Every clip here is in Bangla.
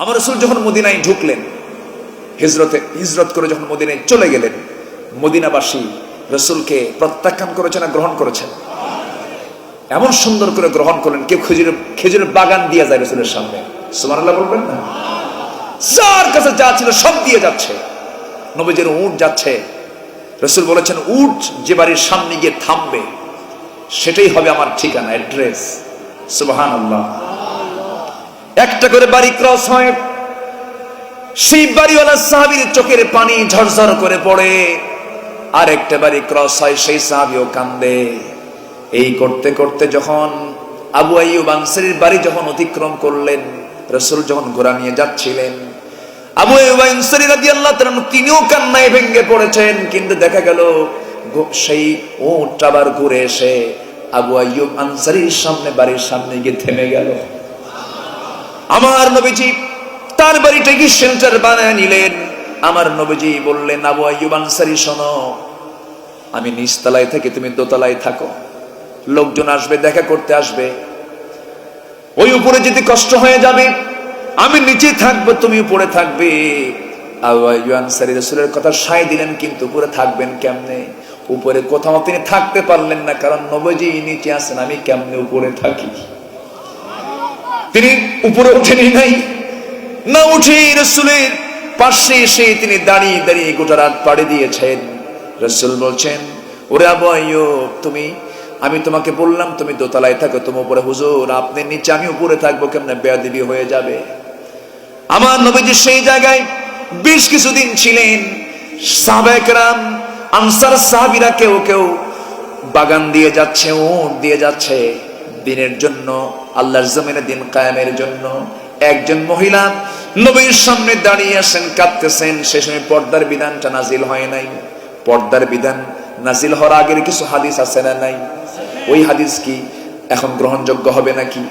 আমার রসুল যখন মদিনায় ঢুকলেন, হিজরতে, হিজরত করে যখন মদিনায় চলে গেলেন, মদিনাবাসী রসুলকে প্রত্যাখ্যান করেছেন আর গ্রহণ করেছেন। এমন সুন্দর করে গ্রহণ করলেন, কেউ খেজুরের খেজুরের বাগান দিয়ে যায় রসুলের সামনে। সুমানাল্লাহ বলবেন না? যার কাছে যা ছিল সব দিয়ে যাচ্ছে। নবীজের উঠ যাচ্ছে। রসুল বলেছেন উঠ যে বাড়ির সামনে গিয়ে থামবে, সেটাই হবে আমার ঠিকানা, অ্যাড্রেস। সুবাহান আল্লাহ একটা করে বাড়ি ক্রস হয়। সেই বাড়িওয়ালা সাহাবির চোখের পানি ঝরঝর করে পড়ে। আর একটা বাড়ি ক্রস হয়, সেই সাহাবিও কান্দে। এই করতে করতে যখন আবু আইয়ুব আনসারির বাড়ি যখন অতিক্রম করলেন, রসুল যখন ঘোরা নিয়ে যাচ্ছিলেন, আবু আইয়ুব আনসারি রাদিয়াল্লাহু তিনিও কান্নায় ভেঙে পড়েছেন, কিন্তু দেখা গেল সেই উটটা আবার ঘুরে এসে আবু আইয়ুব আনসারির সামনে, বাড়ির সামনে গিয়ে থেমে গেল। আমার নবীজি তার বাড়িটা কি সেন্টার বানায় নিলেন। আমার নবীজি বললেন, আবু আইয়ুব আনসারি, শোনো, আমি নিচতলায় থেকে তুমি দোতলায় থাকো। লোকজন আসবে, দেখা করতে আসবে। ওই উপরে যদি কষ্ট হয়ে যাবে, আমি নিচে থাকব, তুমি উপরে থাকবে। আনসারি রাসূলের কথা সায় দিলেন, কিন্তু উপরে থাকবেন কেমনে? উপরে কোথাও তিনি থাকতে পারলেন না, কারণ নবজি নিচে আছেন, আমি কেমনে উপরে থাকি? তিনি উপরে ওঠেনি নাই। না উঠে রসুলের পাশে এসে তিনি দাঁড়িয়ে দাঁড়িয়ে গোটা রাত পাড়ে দিয়েছেন। রসুল বলছেন, ওরে আবু তুমি, আমি তোমাকে বললাম, তুমি দোতলায় থাকো, তুমি উপরে, হুজুর, আপনি নিচে, আমি উপরে থাকব, কেমনে বেয়াদিবি হয়ে যাবে? আমার নবীজি সেই জায়গায় বেশ কিছুদিন ছিলেন। সাহাবাহাম আনসার সাহাবিরা কেউ কেউ বাগান দিয়ে যাচ্ছে, উট দিয়ে যাচ্ছে। দিনের জন্য আল্লাহর জমিনে দিন কায়েমের জন্য একজন মহিলা নবীর সামনে দাঁড়িয়ে আছেন কাঁদতেছেন। সে সময় পর্দার বিধানটা নাজিল হয় নাই। পর্দার বিধান নাজিল হওয়ার আগের কিছু হাদিস আছে না নাই? ওই হাদিস কি এখন গ্রহণযোগ্য হবে নাকি?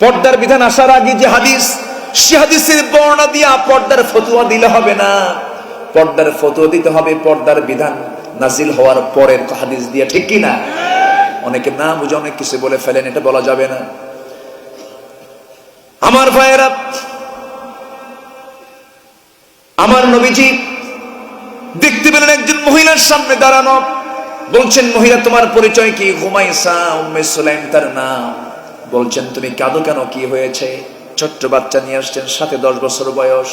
পর্দার বিধান আসার আগে যে হাদিস, সে হাদিসের বর্ণনা দিয়া পর্দার ফতুয়া দিলে হবে না। পর্দার ফতুয়া দিতে হবে, পর্দার বিধান নাজিল হওয়ার পরের হাদিস দিয়ে, ঠিক কি না? অনেকে, না বুঝে, অনেক কিছু বলে ফেলেন, এটা বলা যাবে না। আমার ভাইয়েরা, আমার নবীজি দেখতে পেলেন একজন মহিলার সামনে দাঁড়ানো। বলছেন, মহিলা, তোমার পরিচয় কি? সুলাইম, তার নাম। বলছেন, তুমি কাঁদো কেন? কি হয়েছে? ছোট্ট বাচ্চা নিয়ে আসছেন, সাথে দশ বছর বয়স।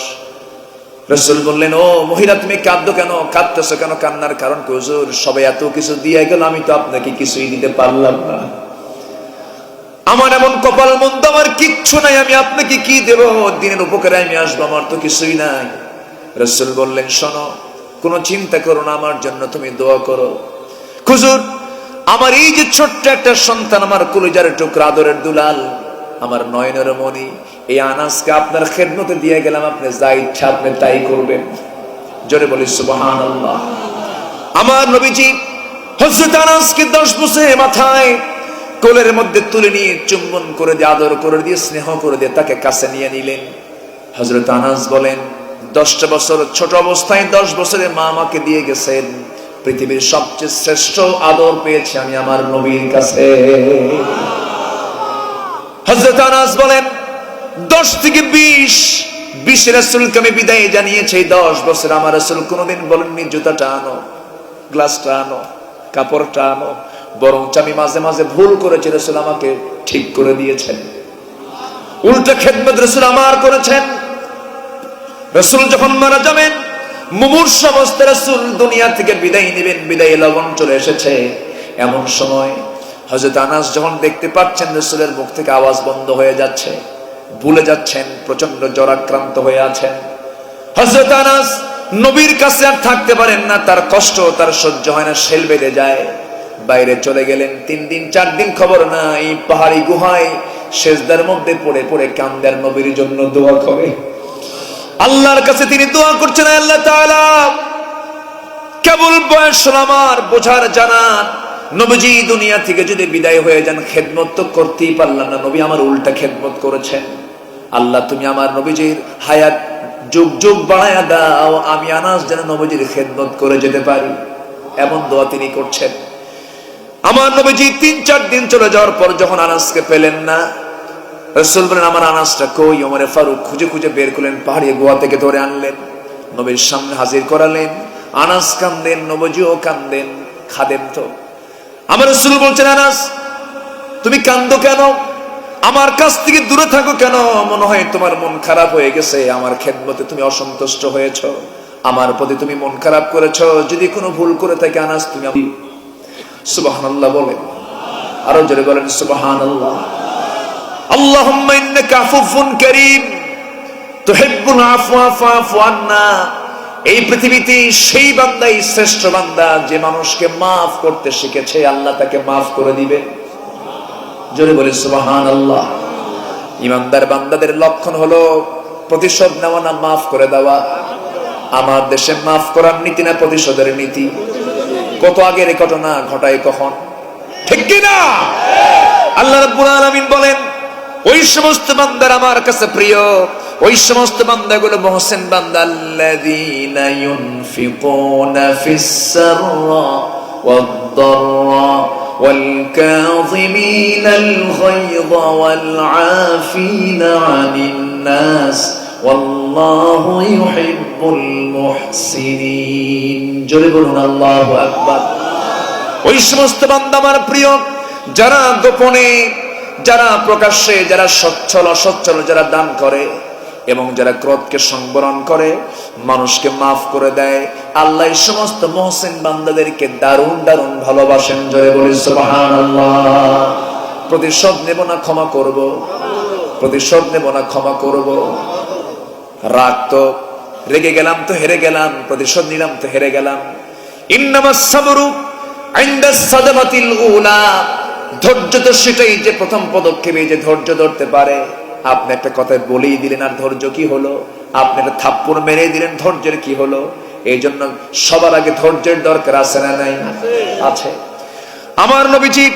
রসুল বললেন, ও মহিলা, তুমি কাঁদো কেন? কাঁদতেছো কেন? কান্নার কারণ কি? হুজুর, সবাই এত কিছু দিয়ে গেল, আমি তো আপনাকে কিছুই দিতে পারলাম না। আমার এমন কপাল মন্দ, আমার কিচ্ছু নাই, আমি আপনাকে কি দেব? দিনের উপকারে আমি আসব, আমার তো কিছুই নাই। রসুল বললেন, শোনো, কোনো চিন্তা করো না, আমার জন্য তুমি দোয়া করো। খুজুর আমার এই যে ছোট্ট একটা সন্তান, আমার কলিজার টুকরা আদরের দুলাল, আমার নয়নের মনি এই আনাজকে আপনার খেদমতে দিয়ে গেলাম, আপনি যা ইচ্ছা আপনি তাই করবেন। জোরে বলি সুবহান আমার নবীজি হজরত আনাসকে দশ বছর মাথায় কোলের মধ্যে তুলে নিয়ে চুম্বন করে দিয়ে, আদর করে দিয়ে, স্নেহ করে দিয়ে তাকে কাছে নিয়ে নিলেন। হজরত আনাস বলেন দশটা বছর, ছোট অবস্থায় দশ বছরে মা আমাকে দিয়ে গেছেন। পৃথিবীর সবচেয়ে শ্রেষ্ঠ আদর পেয়েছি আমি আমার নবীর কাছে। হজরত আনাস বলেন দশ থেকে বিশ বিশ রাসুলকে আমি বিদায় জানিয়েছি, দশ বছর আমার রাসুল কোনোদিন বলেননি, জুতাটা আনো, গ্লাসটা আনো, কাপড়টা আনো, বরঞ্চ আমি মাঝে মাঝে ভুল করেছি, রসুল আমাকে ঠিক করে দিয়েছেন। উল্টা খেদমত রসুল আমার করেছেন। রসুল যখন মারা যাবেন, মুমূর্ষ অবস্থায় রসুল দুনিয়া থেকে বিদায় নেবেন, বিদায় লবণ চলে এসেছে। এমন সময় হজরত আনাস যখন দেখতে পাচ্ছেন, রসুলের মুখ থেকে আওয়াজ বন্ধ হয়ে যাচ্ছে। ভুলে যাচ্ছেন প্রচণ্ড জ্বরাক্রান্ত হয়ে আছেন। হজরত আনাস নবীর কাছে আর থাকতে পারেন না, তার কষ্ট তার সহ্য হয় না সেল বেঁধে যায়। বাইরে চলে গেলেন, তিন দিন, চার দিন খবর নাই, পাহাড়ি গুহায় শেষদার মধ্যে পড়ে পড়ে কান্দার নবীর জন্য দোয়া করে। আল্লাহর কাছে তিনি দোয়া করছেন, আল্লাহ তাআলা, কেবল বয়স আমার, বোঝার জানান নবীজি দুনিয়া থেকে যদি বিদায় হয়ে যান, খেদমত তো করতেই পারলাম না। নবী আমার উল্টা খেদমত করেছেন। আল্লাহ, তুমি আমার নবীজির হায়াত যুগ যুগ বাড়ায়া দাও, আমি আনাস যেন খেদমত করে যেতে পারি। এমন দোয়া তিনি করছেন। আমার নবীজি তিন চার দিন চলে যাওয়ার পর যখন আনাসকে পেলেন না, রসুল বলেন, আমার আনাসটা কই? ওমরে ফারুক খুঁজে খুঁজে বের করলেন, পাহাড়ি গোয়া থেকে ধরে আনলেন। নবীর সামনে হাজির করালেন। আনাস কান্দেন, নবজিও কান্দেন খাদেন তো। আমার রসুল বলছেন, আনাস, তুমি কান্দো কেন? আমার কাছ থেকে দূরে থাকো কেন? মনে হয় তোমার মন খারাপ হয়ে গেছে। আমার খেদমতে তুমি অসন্তুষ্ট হয়েছ। আমার প্রতি তুমি মন খারাপ করেছ। যদি কোনো ভুল করে থাকে, আনাস, তুমি সুবাহান বলেন আরও জোরে বলেন সুবাহান আল্লাহ আল্লাহুম্মা ইন্নাকা আফুফুন কারীম। তুহিব্বুল আফওয়া ফাফু আন্না। এই পৃথিবীতে সেই বান্দাই শ্রেষ্ঠ বান্দা যে মানুষকে মাফ করতে শিখেছে, আল্লাহ তাকে মাফ করে দিবে। জোরে বলে সুবাহান আল্লাহ ইমানদার বান্দাদের লক্ষণ হলো প্রতিশোধ নেওয়া না মাফ করে দেওয়া। আমার দেশে মাফ করার নীতি না প্রতিশোধের নীতি। কত আগের ঘটনা, ঘটায় কখন? ঠিক কি না আল্লাহ রাব্বুল আলামিন বলেন ওই সমস্ত বান্দার আমার কাছে প্রিয় ওই সমস্ত বান্দাগুলো মহসেন বান্দা আল্লাযীনা ইউনফিকুনা ফিস সাররা ওয়াদ-দাররা والكاظمين الغيظ والعافين عن الناس والله يحب المحسنين জোরে বলুন আল্লাহু আকবার ওই সমস্ত বান্দা আমার প্রিয় যারা গোপনে যারা প্রকাশ্যে, যারা সচ্ছল, অসচ্ছল, যারা দান করে এবং যারা ক্রোধকে সংবরণ করে, মানুষকে মাফ করে দেয়, আল্লাহ সমস্ত মহসিন বান্দাদেরকে দারুণ দারুণ ভালোবাসেন। জয় বলি প্রতিশোধ নেব না, ক্ষমা করব। প্রতিশোধ নেব না, ক্ষমা করব। রাগ তো রেগে গেলাম তো হেরে গেলাম, প্রতিশোধ নিলাম তো হেরে গেলাম। ইন্নামাস সাবরু ইনদা সাদামাতিল উলা। ধৈর্য তো সেটাই যে প্রথম পদক্ষেপে যে ধৈর্য ধরতে পারে। আপনি একটা কথা বলেই দিলেন, আর ধৈর্য কি হলো? আপনি একটা থাপ্পড় মেরে দিলেন, ধৈর্যের কি হলো? এই জন্য সবার আগে ধৈর্যের দরকার আছে না নাই? আছে। আমার নবীজি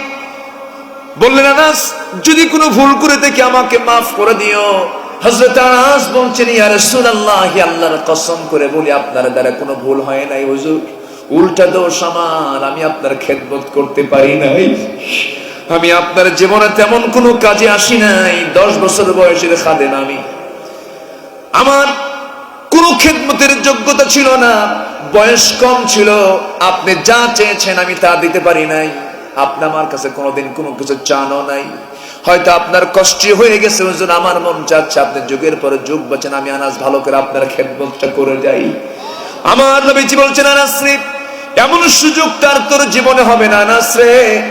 বললেন, আনাস, যদি কোনো ভুল করে থেকে আমাকে মাফ করে দিও। হযরত আনাস বলছেন, ইয়া রাসূলুল্লাহ, আল্লাহর কসম করে বলি, আপনার দ্বারা কোনো ভুল হয় নাই হুজুর। উল্টা দোষ আমার, আমি আপনার খেদমত করতে পারি নাই। আমি আপনার জীবনে তেমন কোনো কাজে আসি নাই। দশ বছর বয়সের খাদেন আমি। আমার কোনো খেদমতের যোগ্যতা ছিল না। বয়স কম ছিল। আপনি যা চেয়েছেন আমি তা দিতে পারি নাই। আপনি আমার কাছে কোনোদিন কোনো কিছু চানও নাই। হয়তো আপনার কষ্ট হয়ে গেছে হুজুর আমার মন চাচ্ছে আপনি যুগের পরে যুগ বলছেন আমি আনাজ ভালো করে আপনার খেদমতটা করে যাই। আমার নবীজি বলছেন, আনাস এমন সুযোগ তার তোর জীবনে হবে না, আনাস রে।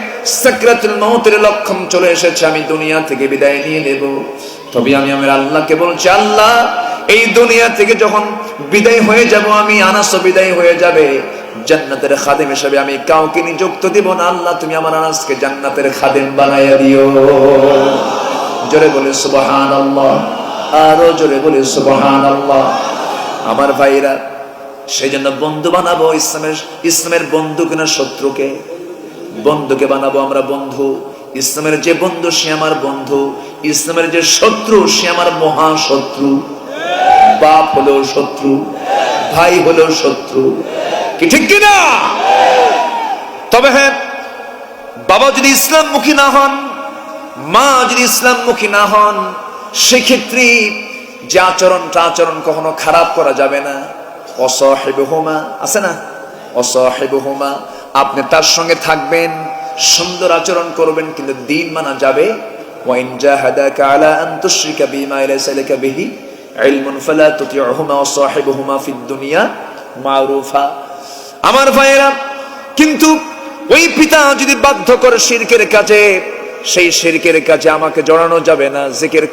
লক্ষণ চলে এসেছে, আমি দুনিয়া থেকে বিদায় নিয়ে নেব। তবে আমি আমার আল্লাহকে বলছি, আল্লাহ, এই দুনিয়া থেকে যখন বিদায় হয়ে যাব, আমি আনাসও বিদায় হয়ে যাবে। জান্নাতের খাদেম হিসেবে আমি কাউকে নিযুক্ত দিব না। আল্লাহ, তুমি আমার আনাসকে জান্নাতের খাদেম বানাইয়া দিও। জোরে বলে সুবহান আল্লাহ আরও জোরে বলে সুবহান আল্লাহ আমার ভাইরা সেই জন্য বন্ধু বানাবো ইসলামের ইসলামের বন্ধু কিনা শত্রুকে। বন্ধুকে বানাবো আমরা বন্ধু। ইসলামের যে বন্ধু, সে আমার বন্ধু। ইসলামের যে শত্রু, সে আমার মহা শত্রু বাপ হলো শত্রু, ভাই হলো শত্রু। কি ঠিক কিনা? তবে হ্যাঁ বাবা যদি ইসলাম মুখী না হন, মা যদি ইসলাম মুখী না হন, সেক্ষেত্রে যে আচরণটা আচরণ কখনো খারাপ করা যাবে না। অসহেবহুমা, আছে না? অসহেবহুমা আপনি তার সঙ্গে থাকবেন, সুন্দর আচরণ করবেন, কিন্তু দিন মানা যাবে। আমার কিন্তু ওই পিতা যদি বাধ্য করে শিরকের কাজে, সেই শিরকের কাজে আমাকে জড়ানো যাবে না, জিকির